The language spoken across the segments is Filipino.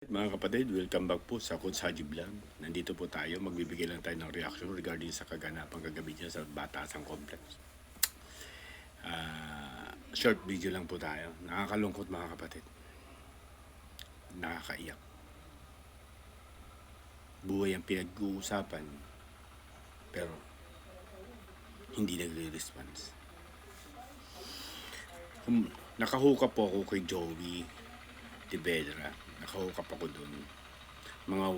Mga kapatid, welcome back po sa Haji Vlog. Nandito po tayo, magbibigay lang tayo ng reaction regarding sa kaganapang kagabi niya sa Batasan Complex. Ah, short video lang po tayo. Nakakalungkot mga kapatid. Nakakaiyak. Buhay ang pinag-uusapan, pero hindi nagre-response. Kung nakahuka po ako kay Joey Tibedra. Nakahukap ako doon. Mga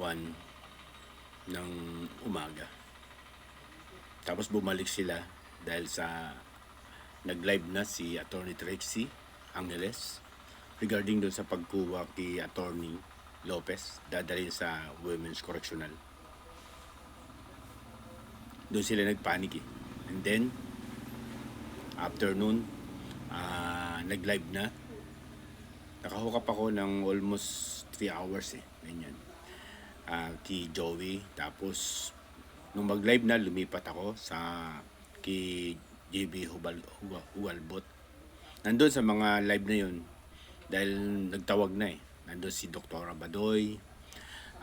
1 ng umaga. Tapos bumalik sila dahil sa nag-live na si Attorney Trixie Angeles regarding doon sa pagkuha kay Attorney Lopez dadalhin sa Women's Correctional. Doon sila nagpanik eh. And then, afternoon, ah nag-live na nakahukap ako ng almost 3 hours eh. Ganyan. Ah, kay Joey. Tapos, nung mag-live na, lumipat ako sa kay JB Hubal, Huwalbot. Nandun sa mga live na yun, dahil nagtawag na eh. Nandun si Dr. Abadoy,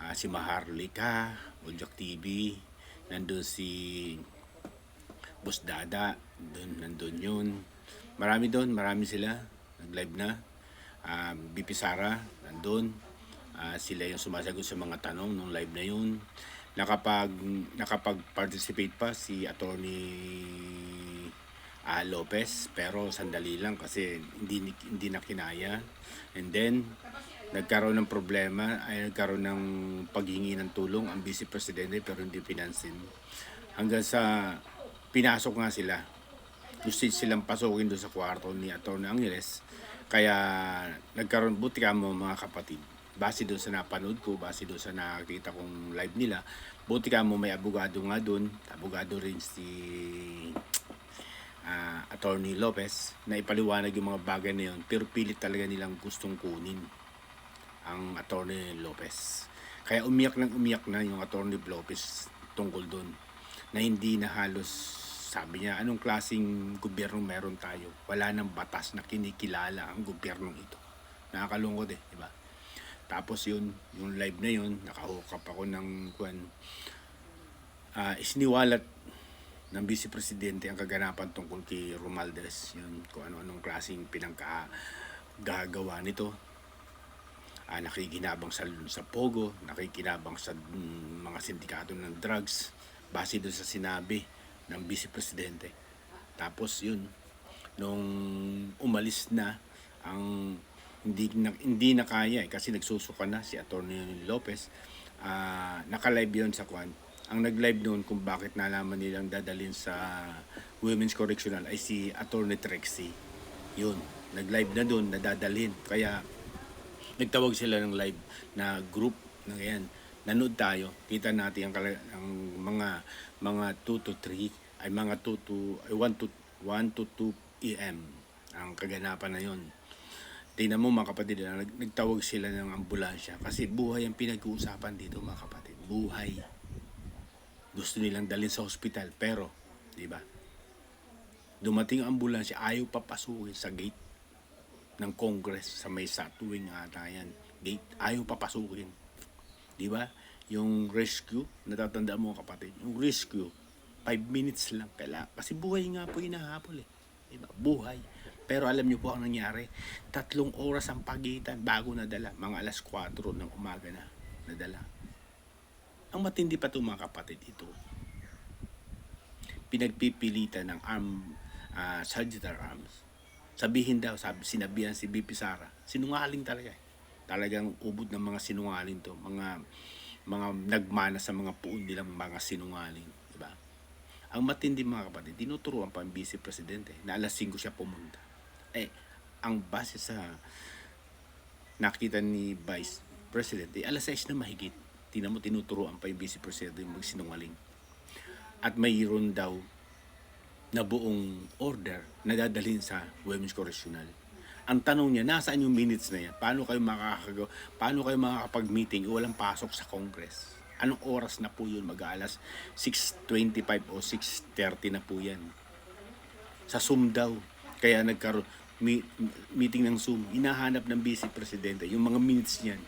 ah, si Maharlika, Ojak TV, nandun si Boss Dada, dun, nandun yun. Marami doon, marami sila. Nag-live na. Ah, BP Sara, nandun. Ah, sila yung sumasagot sa mga tanong nung live na yun. Nakapag, nakapag-participate pa si Attorney ah, Lopez, pero sandali lang kasi hindi, hindi na kinaya. And then, nagkaroon ng problema, ay nagkaroon ng paghingi ng tulong ang Vice Presidente pero hindi pinansin. Hanggang sa pinasok nga sila. Gusto silang pasukin doon sa kwarto ni Atty. Angeles. Kaya nagkaroon, buti ka mo mga kapatid. Base doon sa napanood ko, base doon sa nakita kong live nila, buti ka mo may abogado nga doon. Abogado rin si ah, Attorney Lopez na ipaliwanag yung mga bagay na yun pero pilit talaga nilang gustong kunin ang Attorney Lopez. Kaya umiyak nang umiyak na yung Attorney Lopez tungkol doon na hindi na halos sabi niya, anong klaseng gobyerno meron tayo? Wala nang batas na kinikilala ang gobyernong ito. Nakakalungkot eh, di ba? Tapos yun, yung live na yun, nakahukap ako ng kwan, ah isiniwalat ng Vice Presidente ang kaganapan tungkol kay Romaldes. Yun, kung ano-anong klaseng pinangka gagawa nito. Ah, nakikinabang sa, sa Pogo, nakikinabang sa mm, mga sindikato ng drugs, base doon sa sinabi ng Vice Presidente. Tapos yun, nung umalis na ang hindi na, hindi na kaya eh, kasi nagsusuka na si Attorney Lopez ah naka-live yun sa kwan. Ang nag-live noon kung bakit nalaman nilang dadalhin sa Women's Correctional ay si Attorney Trixie yun nag-live na doon nadadalhin. Kaya nagtawag sila ng live na group na yan nanood tayo kita natin ang, ang mga mga 2 to 3 ay mga 2 to ay 1 to 1 to 2 AM ang kaganapan na yon tingnan mo mga kapatid nag- nagtawag sila ng ambulansya kasi buhay ang pinag-uusapan dito mga kapatid. Buhay. Gusto nilang dalhin sa hospital pero di ba? Dumating ang ambulansya ayaw papasukin sa gate ng Congress sa may satuwing ata yan gate ayaw papasukin. Di ba yung rescue natatanda mo kapatid yung rescue 5 minutes lang kailangan. Kasi buhay nga po hinahabol eh. Di ba buhay. Pero alam niyo po ang nangyari. Tatlong oras ang pagitan bago nadala. Mga alas 4 ng umaga na nadala. Ang matindi pa to mga kapatid ito. Pinagpipilitan ng arm ah, surgical arms. Sabihin daw sabi sinabihan si BP Sara sinungaling talaga eh. talagang ubod ng mga sinungaling to. Mga mga nagmana sa mga puon nilang mga sinungaling di ba? Ang matindi mga kapatid tinuturuan pa ang vice presidente na alas 5 siya pumunta. Eh ang base sa nakita ni vice president eh, alas 6 na mahigit. Tinan mo tinuturuan pa yung vice president yung magsinungaling at mayroon daw na buong order na dadalhin sa Women's Correctional. Ang tanong niya, nasaan yung minutes na yan? Paano kayo makakagawa? Paano kayo makakapag-meeting? Walang pasok sa Congress. Anong oras na po yun? Mag-aalas 6.25 o 6.30 na po yan. Sa Zoom daw. Kaya nagkaroon, meeting ng Zoom, hinahanap ng vice presidente yung mga minutes niyan.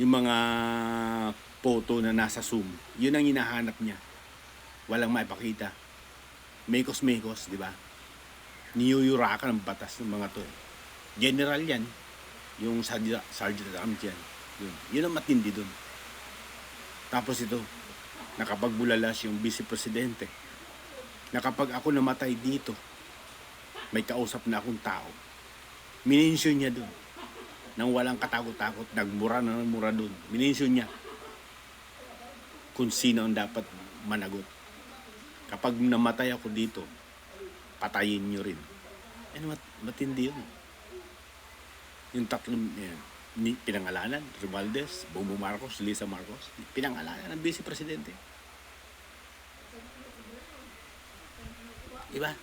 yung mga photo na nasa Zoom, yun ang hinahanap niya. Walang maipakita. Mekos-mekos, di ba? Niyuyurakan ng batas ng mga to. General yan. Yung Sergeant Sergeant Arms yan. Yun. Yun ang matindi dun. Tapos ito, nakapagbulalas yung vice presidente. Na kapag ako namatay dito, may kausap na akong tao. Minensyon niya dun. Nang walang katakot-takot, nagmura na ng mura dun. Minensyon niya kung sino ang dapat managot. Kapag namatay ako dito, patayin niyo rin. Ano mat matindi yun. Yung tatlong yan, ni, pinangalanan, Rivaldes, Bongbong Marcos, Lisa Marcos, pinangalanan ng vice presidente. Diba?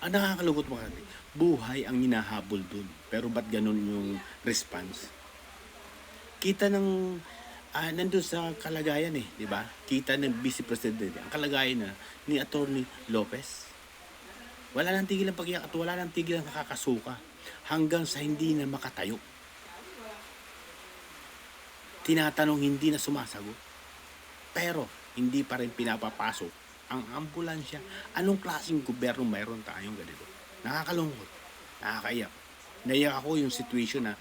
Ang nakakalungkot mga kapatid, buhay ang hinahabol dun. Pero ba't ganun yung response? Kita ng, ah, nandun sa kalagayan eh, di ba? Kita ng vice president, ang kalagayan na ni Attorney Lopez. Wala nang tigil ang pagyak at wala nang tigil ang nakakasuka hanggang sa hindi na makatayo. Tinatanong hindi na sumasagot. Pero hindi pa rin pinapapasok ang ambulansya. Anong klaseng gobyerno mayroon tayong ganito? Nakakalungkot. Nakakaiyak. Naiyak ako yung situation na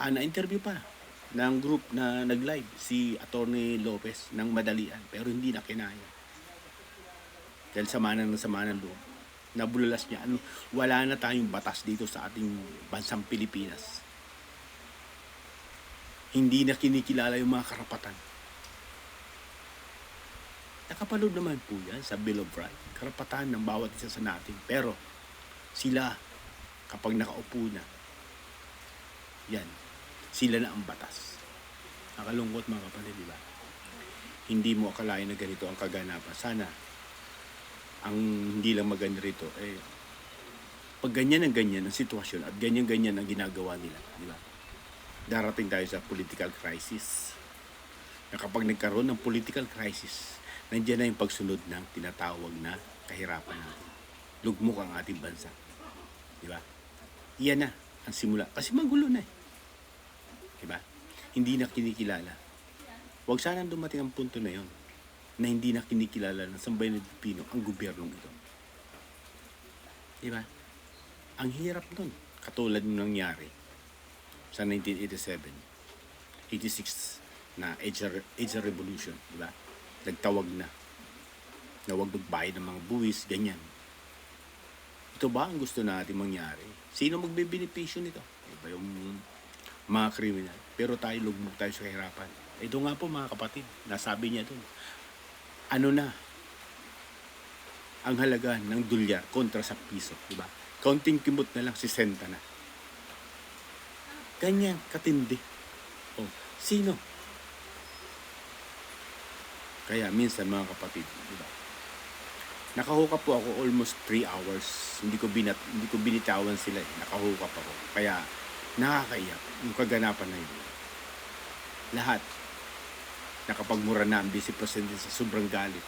ah, na-interview pa ng group na nag-live si Attorney Lopez ng madalian pero hindi na kinaya. Dahil sama ng sama ng loob. Nabulalas niya. Ano, wala na tayong batas dito sa ating bansang Pilipinas. Hindi na kinikilala yung mga karapatan. Nakapanood naman po yan sa Bill of Rights. Karapatan ng bawat isa sa natin. Pero sila, kapag nakaupo na, yan, sila na ang batas. Nakalungkot mga kapatid, di? Hindi mo akalain na ganito ang kaganapan. Sana, ang hindi lang maganda rito, eh, pag ganyan ang ganyan ang sitwasyon at ganyan-ganyan ang ginagawa nila, di ba? Darating tayo sa political crisis. Na kapag nagkaroon ng political crisis, nandiyan na yung pagsunod ng tinatawag na kahirapan natin. Lugmok ang ating bansa. Di ba? Iyan na ang simula. Kasi magulo na eh. Di ba? Hindi na kinikilala. Huwag sana dumating ang punto na yon na hindi na kinikilala ng sambayan ng Pilipino ang gobyernong ito. Di ba? Ang hirap nun. Katulad nung nangyari sa 1987, 86 na of Revolution, di ba? Nagtawag na na huwag magbayad ng mga buwis, ganyan. Ito ba ang gusto natin mangyari? Sino magbebenepisyo nito? Iba yung mga kriminal. Pero tayo, lugmok tayo sa kahirapan. Ito nga po mga kapatid, nasabi niya doon. Ano na ang halaga ng dolyar kontra sa piso, di ba? Kaunting kimot na lang, 60 na. Ganyan, katindi. Oh, sino? Kaya minsan mga kapatid, di ba? Nakahook up po ako almost 3 hours. Hindi ko binat hindi ko binitawan sila. Eh. Nakahook up ako. Kaya nakakaiyak yung kaganapan na yun. Lahat nakapagmura na ang vice president sa sobrang galit.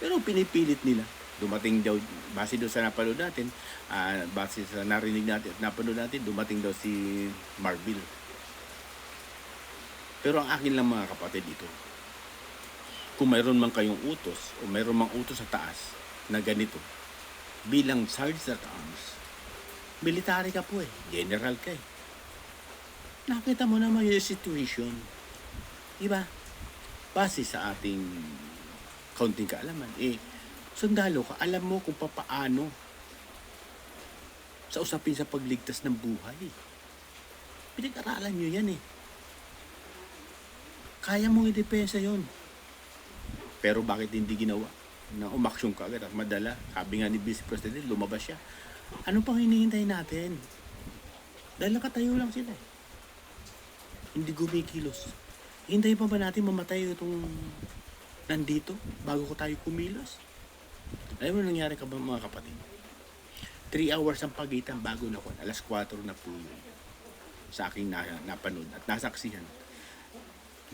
Pero pinipilit nila. Dumating daw, base doon sa napanood natin, ah, base sa narinig natin at napanood natin, dumating daw si Marville. Pero ang akin lang mga kapatid dito, kung mayroon man kayong utos o mayroon mang utos sa taas na ganito, bilang Sergeant at Arms, military ka po eh, general ka eh. Nakita mo naman yung situation. Diba? Base sa ating kaunting kaalaman, eh, sundalo ka, alam mo kung papaano sa usapin sa pagligtas ng buhay. Pinag-aralan nyo yan eh. Kaya mong i-depensa yon. Pero bakit hindi ginawa? Na umaksyon ka agad at madala. Sabi nga ni Vice President, lumabas siya. Ano pang hinihintay natin? Dahil nakatayo lang sila eh. Hindi gumikilos. Hintayin pa ba natin mamatay itong nandito bago ko tayo kumilos? Alam mo nangyari ka ba mga kapatid? 3 hours ang pagitan bago na ko. Alas 4 na po yun. Sa aking na, napanood at nasaksihan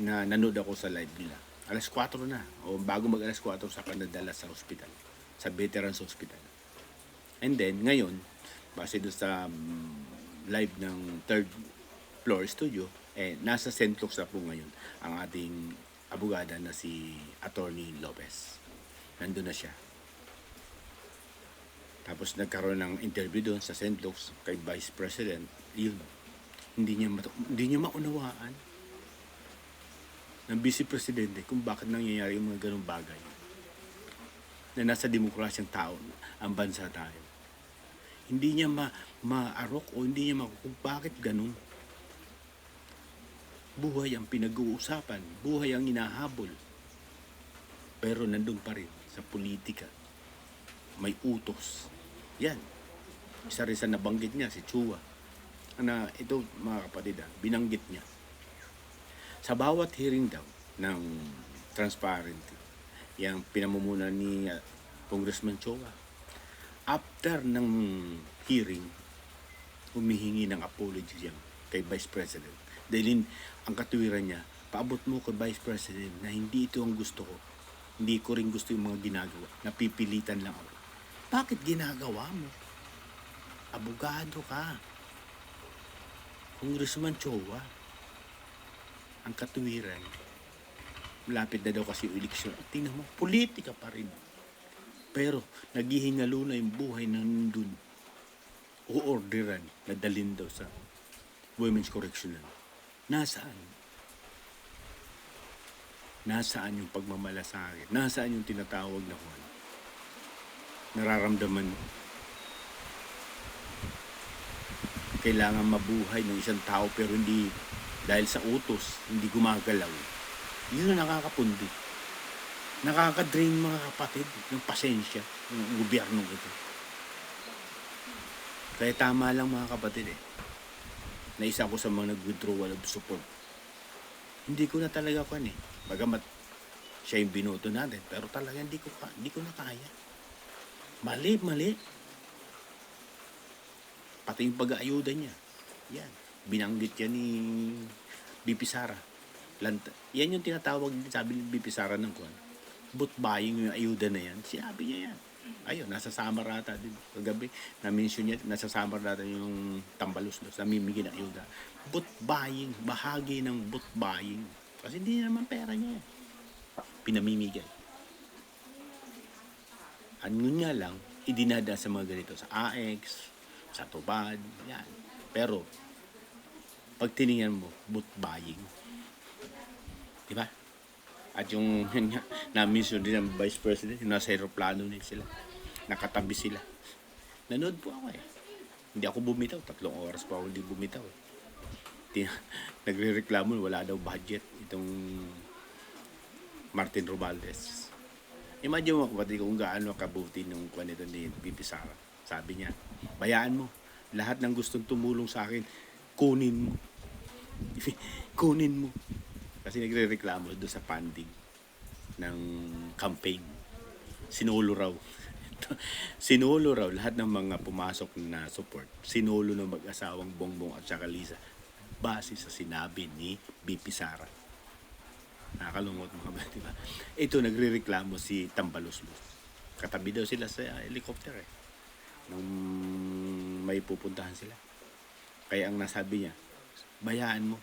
na nanood ako sa live nila. Alas 4 na. O bago mag alas 4 sa nadala sa hospital. Sa Veterans Hospital. And then, ngayon, base doon sa um, live ng third floor studio, Eh, nasa Sentlux na po ngayon ang ating abogada na si Attorney Lopez. Nandun na siya. Tapos nagkaroon ng interview doon sa Sentlux kay Vice President. Yun. Hindi niya, hindi niya maunawaan ng Vice Presidente kung bakit nangyayari yung mga ganong bagay. Na nasa demokrasyang tao ang bansa tayo. Hindi niya ma maarok o hindi niya ma kung bakit ganun. Buhay ang pinag-uusapan, buhay ang inahabol. Pero nandun pa rin sa politika. May utos. Yan. Isa rin sa nabanggit niya, si Chua. Na ito, mga kapatid, ah, binanggit niya. Sa bawat hearing daw ng transparency, yung pinamumunan ni ah, Congressman Chua, after ng hearing, humihingi ng apology yan kay Vice President. Dahil ang katuwiran niya, paabot mo kay Vice President na hindi ito ang gusto ko. Hindi ko rin gusto yung mga ginagawa. Napipilitan lang ako. Bakit ginagawa mo? Abogado ka. Congressman Chowa. Ang katuwiran. Malapit na daw kasi eleksyon. At tingnan mo, politika pa rin. Pero naghihingalo na yung buhay na nandun. O-orderan na dalhin daw sa Women's Correctional. Nasaan? Nasaan yung pagmamalasakit? Nasaan yung tinatawag na ano? Nararamdaman mo. Kailangan mabuhay ng isang tao pero hindi dahil sa utos, hindi gumagalaw. Yun ang nakakapundi. Nakakadrain mga kapatid ng pasensya ng gobyerno ito. Kaya tama lang mga kapatid eh. Na isa ako sa mga nag-withdrawal of support. Hindi ko na talaga kan eh. Bagamat siya yung binoto natin. Pero talaga hindi ko, ka, hindi ko na kaya. Mali, mali. Pati yung pag-aayuda niya. Yan. Binanggit yan ni BP Sara. Lanta. Yan yung tinatawag, sabi ni BP Sara ng kwan. Boot buying yung ayuda na yan. Sinabi niya yan. Ayun, nasa Samar ata din. Kagabi, na-mention niya, nasa Samar ata yung tambalos dos, namimigay ng ayuda. Boot buying, bahagi ng boot buying. Kasi hindi naman pera niya. Pinamimigay. Ano nga lang, idinada sa mga ganito, sa AX, sa Tubad, yan. Pero, pag tiningnan mo, boot buying. Di ba? At yung, yun nga, na-mention din ng Vice President, yung nasa aeroplano nila sila. Nakatabi sila. Nanood po ako eh. Hindi ako bumitaw. Tatlong oras pa ako hindi bumitaw eh. Nagre-reklamo, wala daw budget itong Martin Romualdez. Imagine mo kapatid kung gaano kabuti nung kwan nito ni Bibi Sara. Sabi niya, bayaan mo. Lahat ng gustong tumulong sa akin, kunin mo. kunin mo. Kasi nagre-reklamo doon sa funding ng campaign. Sinulo raw. Sinulo raw lahat ng mga pumasok na support. Sinulo ng mag-asawang Bongbong at saka Lisa base sa sinabi ni BP Sara. Nakakalungkot mga ba, di ba? Ito, nagre-reklamo si Tambaloslos. Katabi daw sila sa helicopter eh. Nung may pupuntahan sila. Kaya ang nasabi niya, bayaan mo.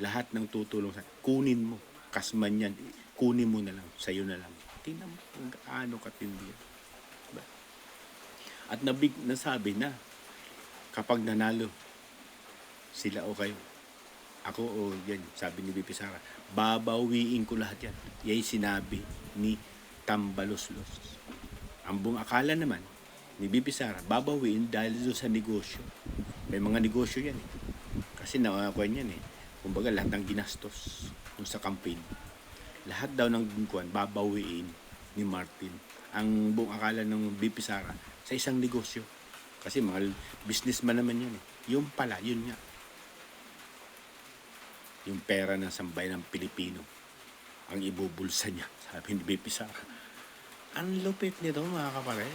Lahat ng tutulong sa kunin mo. Kasman yan, kunin mo na lang. Sa'yo na lang. Tingnan mo kung gaano katindi. Diba? At nabig, nasabi na, kapag nanalo, sila o kayo. Ako o yan, sabi ni Bipi Sara, babawiin ko lahat yan. Yan sinabi ni Tambaloslos. Ang buong akala naman ni Bibi Sara, babawiin dahil doon sa negosyo. May mga negosyo yan eh. Kasi nakakuha yan eh. Kumbaga lahat ng ginastos dun sa campaign. Lahat daw ng kuwan, babawiin ni Martin. Ang buong akala ng Bibi Sara sa isang negosyo. Kasi mga businessman naman yan eh. Yung pala, yun nga. Yung pera ng sambay ng Pilipino ang ibubulsa niya, sabi ni BP Sara. Ang lupit nito mga kapatid.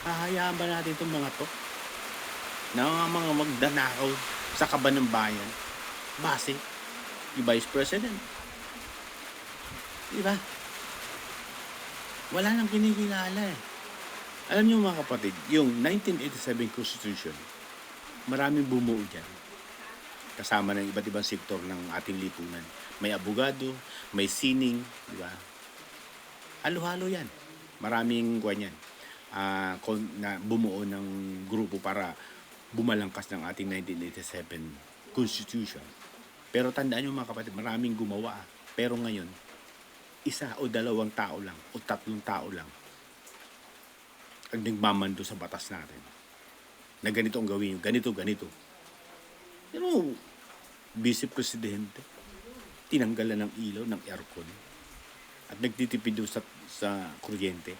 Hahayaan ba natin itong mga to? Na mga magdanakaw sa kaban ng bayan. Base, yung Vice President. Di ba? Wala nang kinikilala eh. Alam niyo mga kapatid, yung 1987 Constitution, maraming bumuo dyan. kasama ng iba't ibang sektor ng ating lipunan. May abogado, may sining, di ba? Halo-halo yan. Maraming kwan yan. Ah, kon- na bumuo ng grupo para bumalangkas ng ating 1987 Constitution. Pero tandaan nyo mga kapatid, maraming gumawa. Pero ngayon, isa o dalawang tao lang o tatlong tao lang ang nagmamando sa batas natin. Na ganito ang gawin nyo, ganito, ganito. Pero, vice presidente, tinanggalan ng ilaw, ng aircon, at nagtitipid doon sa, sa kuryente.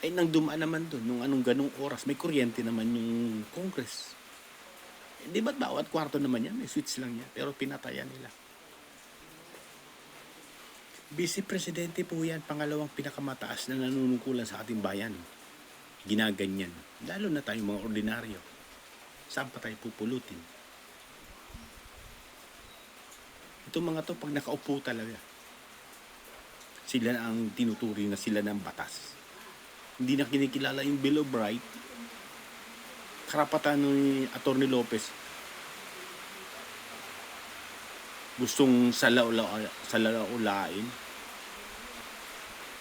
Ay, nang dumaan naman doon, nung anong ganong oras, may kuryente naman yung Congress. Eh, di ba't bawat kwarto naman yan, may switch lang yan, pero pinatayan nila. Vice Presidente po yan, pangalawang pinakamataas na nanunungkulan sa ating bayan. Ginaganyan. Lalo na tayong mga ordinaryo. Saan pa tayo pupulutin? Itong mga to, pag nakaupo talaga, sila ang tinuturi na sila ng batas. Hindi na kinikilala yung Bill of Rights. Karapatan ni Atty. Lopez gustong salaula salaulain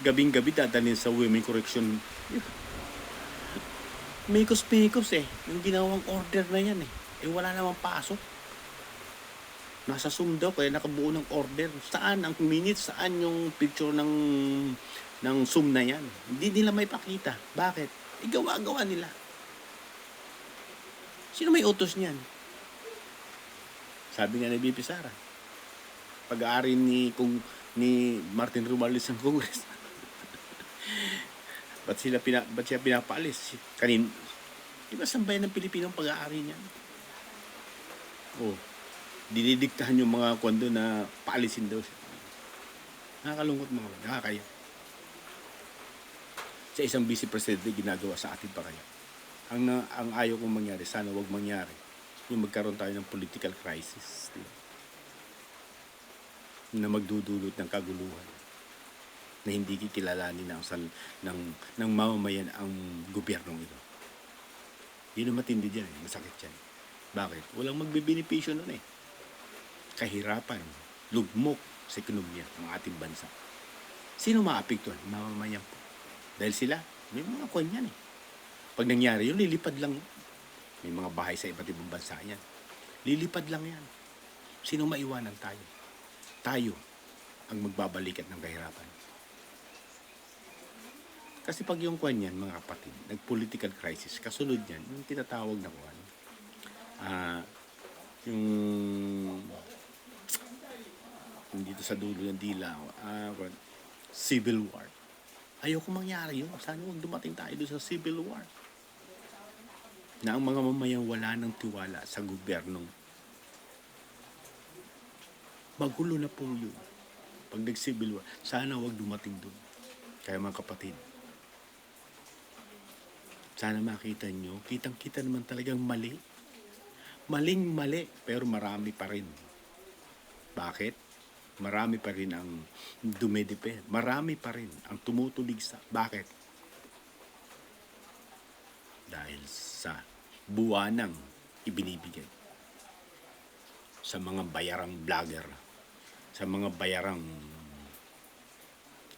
gabing-gabi dadalhin sa women correction. Mikos-mikos eh. Yung ginawang order na yan eh. Eh wala namang pasok. Nasa Zoom daw kaya nakabuo ng order. Saan ang minutes saan yung picture ng ng Zoom na yan? Hindi nila may pakita. Bakit? Igawa-gawa nila sino may utos niyan sabi nga ni BP Sara pag-aari ni kung ni Martin Romualdez ng Congress. ba't sila pina, ba't siya pinapaalis? Kanin, di ba sambayan ng Pilipino ang pag-aari niya? Oh, dinidiktahan yung mga kondo na paalisin daw siya. Nakakalungkot mga nakakaya. Sa isang vice presidente, ginagawa sa atin pa kaya. Ang, na, ang ayaw kong mangyari, sana wag mangyari, yung magkaroon tayo ng political crisis. Di ba? na magdudulot ng kaguluhan na hindi kikilalanin ng, sal, ng, ng mamamayan ang gobyernong ito. Yun ang matindi dyan eh. Masakit yan. Bakit? Walang magbibenepisyo nun eh. Kahirapan, lugmok sa ekonomiya ng ating bansa. Sino maapektuhan? Mamamayan po. Dahil sila, may mga kwan yan eh. Pag nangyari yun, lilipad lang. May mga bahay sa iba't ibang bansa yan. Lilipad lang yan. Sino maiwanan tayo? tayo ang magbabalikat ng kahirapan. Kasi pag yung kwan yan, mga kapatid, nag-political crisis, kasunod yan, yung tinatawag na kwan, ah, yung, yung dito sa dulo ng dila, kwan, civil war. Ayoko mangyari yun. Sana huwag dumating tayo doon sa civil war. Na ang mga mamayang wala ng tiwala sa gobyernong magulo na po yun. Pag nag-civil war, sana wag dumating doon. Kaya mga kapatid, sana makita nyo, kitang-kita naman talagang mali. Maling mali, pero marami pa rin. Bakit? Marami pa rin ang dumedepe. Marami pa rin ang tumutulig sa... Bakit? Dahil sa buwanang ibinibigay. Sa mga bayarang vlogger sa mga bayarang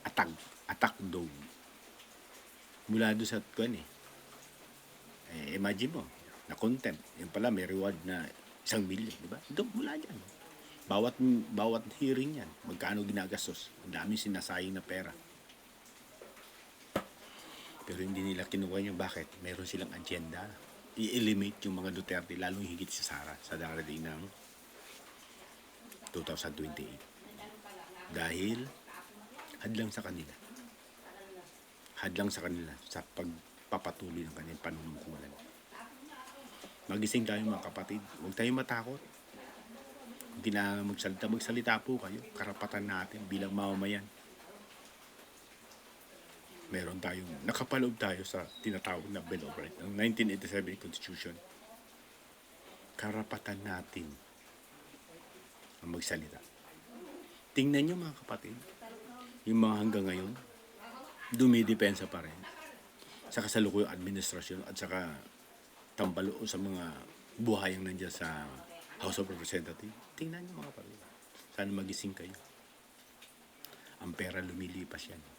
attack attack dog. Mula doon sa kwan eh. eh imagine mo na content. Yung pala may reward na isang milyon di ba? Doon mula dyan. Bawat bawat hearing yan magkano ginagastos? Ang dami sinasayang na pera pero hindi nila kinuha yung bakit? Meron silang agenda. I-eliminate yung mga Duterte lalong higit si Sara sa darating ng 2028 dahil hadlang sa kanila. Hadlang sa kanila sa pagpapatuloy ng kanilang panunungkulan. Magising tayo mga kapatid. Huwag tayong matakot. Hindi na magsalita. Magsalita po kayo. Karapatan natin bilang mamamayan meron tayong nakapaloob tayo sa tinatawag na Bill of Rights ng 1987 Constitution karapatan natin ang magsalita. Tingnan nyo mga kapatid, yung mga hanggang ngayon, dumidepensa pa rin sa kasalukuyang administrasyon at saka tambalo sa mga buhayang nandiyan sa House of Representatives. Tingnan niyo mga kapatid. Sana magising kayo. Ang pera lumilipas yan.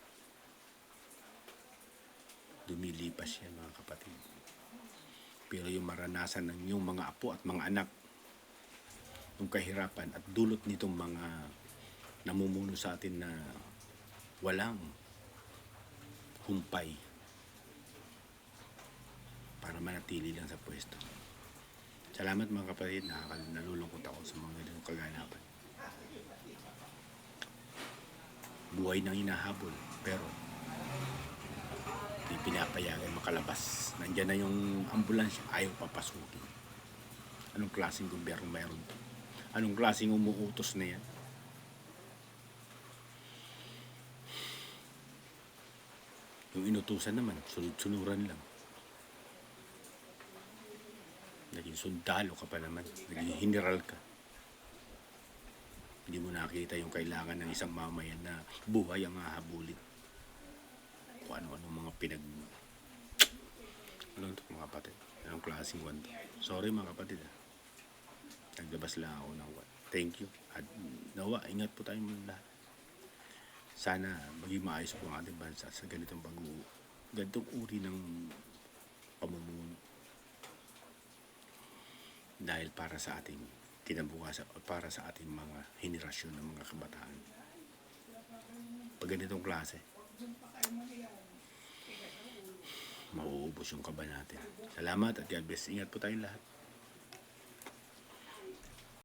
Lumilipas yan mga kapatid. Pero yung maranasan ng yung mga apo at mga anak, yung kahirapan at dulot nitong mga namumuno sa atin na walang humpay para manatili lang sa pwesto. Salamat mga kapatid, nalulungkot ako sa mga ganitong kaganapan. Buhay nang hinahabol, pero di pinapayagan makalabas. Nandiyan na yung ambulansya, ayaw papasukin. Anong klaseng gobyerno mayroon to? Anong klaseng umuutos na yan? Yung inutusan naman, sunod-sunuran lang. Naging sundalo ka pa naman. Naging general ka. Hindi mo nakita yung kailangan ng isang mamayan na buhay ang hahabulin. Kung ano-ano mga pinag... Ano ito mga kapatid? Anong klaseng one? Sorry mga kapatid ah. Naglabas lang ako ng one. Thank you. At nawa, ingat po tayong mga lahat. Sana maging maayos po ang ating bansa sa ganitong pag ganitong uri ng pamumuno dahil para sa ating kinabukasan o para sa ating mga henerasyon ng mga kabataan. Pag ganitong klase, mauubos yung kaba natin. Salamat at God bless. Ingat po tayong lahat.